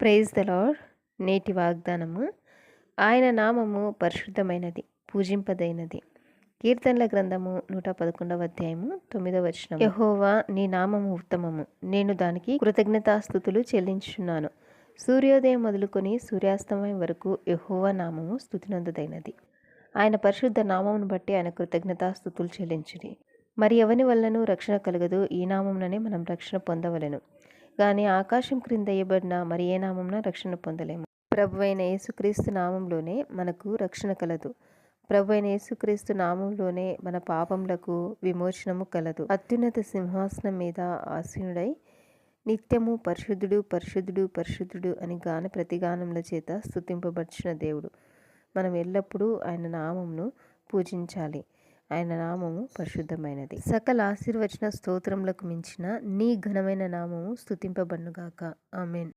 Praise the lord నేటి వాగ్దానము. ఆయన నామము పరిశుద్ధమైనది పూజింపదైనది. కీర్తనల గ్రంథము నూట పదకొండవ అధ్యాయము తొమ్మిదవ వచనం యహోవా నీ నామము ఉత్తమము. నేను దానికి కృతజ్ఞతాస్థుతులు చెల్లించున్నాను సూర్యోదయం మొదలుకొని సూర్యాస్తమయం వరకు యహోవా నామము స్థుతినందుదైనది. ఆయన పరిశుద్ధ నామమును బట్టి ఆయన కృతజ్ఞతాస్థుతులు చెల్లించింది మరి ఎవని వలనను రక్షణ కలగదు. ఈ నామంలోనే మనం రక్షణ పొందవలను. కానీ ఆకాశం క్రింద ఇవ్వబడిన మరి ఏ నామంన రక్షణ పొందలేము. ప్రభు అయిన యేసుక్రీస్తు నామంలోనే మనకు రక్షణ కలదు. ప్రభు అయిన యేసుక్రీస్తు నామంలోనే మన పాపములకు విమోచనము కలదు. అత్యున్నత సింహాసనం మీద ఆసీనుడై నిత్యము పరిశుద్ధుడు పరిశుద్ధుడు పరిశుద్ధుడు అని గాన ప్రతిగానముల చేత స్థుతింపబడిచిన దేవుడు. మనం ఎల్లప్పుడూ ఆయన నామంను పూజించాలి. ఆయన నామము పరిశుద్ధమైనది. సకల ఆశీర్వచన స్తోత్రములకు మించిన నీ ఘనమైన నామము స్థుతింపబన్నుగాక ఆమెన్.